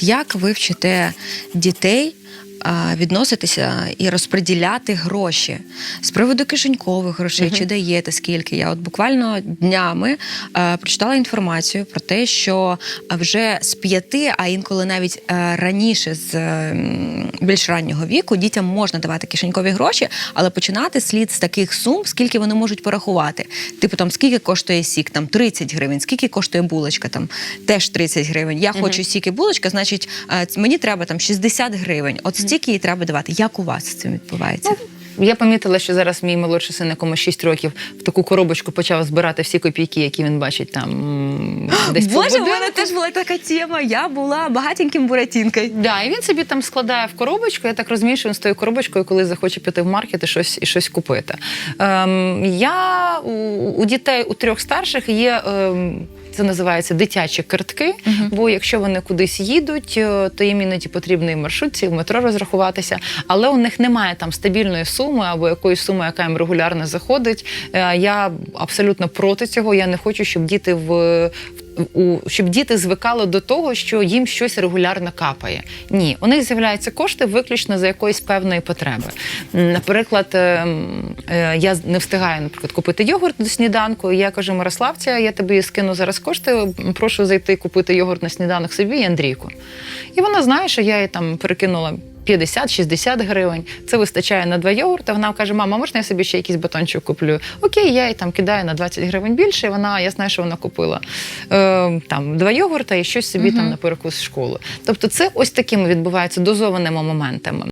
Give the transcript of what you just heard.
Як ви вчите дітей відноситися і розподіляти гроші з приводу кишенькових грошей, чи даєте скільки? Я от буквально днями е, прочитала інформацію про те, що вже з п'яти, а інколи навіть е, раніше з е, більш раннього віку дітям можна давати кишенькові гроші, але починати слід з таких сум, скільки вони можуть порахувати. Типу там скільки коштує сік, там 30 гривень, скільки коштує булочка, там теж 30 гривень. Я хочу стільки булочка, значить е, мені треба там 60 гривень. От стільки їй треба давати. Як у вас з цим відбувається? Я помітила, що зараз мій молодший син, якому 6 років, в таку коробочку почав збирати всі копійки, які він бачить там десь Боже, будинку. мене теж була така тема. Я була багатеньким буратінкою. Да, і він собі там складає в коробочку. Я так розумію, що він з тою коробочкою, коли захоче піти в маркет і щось і щось купити. Ем, я у, у дітей у трьох старших є. Ем, це називається дитячі картки. Бо якщо вони кудись їдуть, е, то їм іноді потрібно і маршрутці, і в метро розрахуватися. Але у них немає там стабільної суми або якоїсь суми, яка їм регулярно заходить. Е, Я абсолютно проти цього. Я не хочу, щоб діти в у щоб діти звикали до того, що їм щось регулярно капає. Ні, у них з'являються кошти виключно за якоїсь певної потреби. Наприклад, ем, е, я не встигаю, наприклад, купити йогурт до сніданку. і Я кажу, Мирославця, я тобі скину зараз кошти. Прошу зайти купити йогурт на сніданок собі і Андрійку. І вона знає, що я їй там перекинула. 50-60 гривень. Це вистачає на два йогурти. Вона каже: мама, можна я собі ще якийсь батончик куплю? Окей, я їй там кидаю на 20 гривень більше. І вона, я знаю, що вона купила е, там два йогурта і щось собі там на перекус в школу. Тобто, це ось такими відбувається дозованими моментами.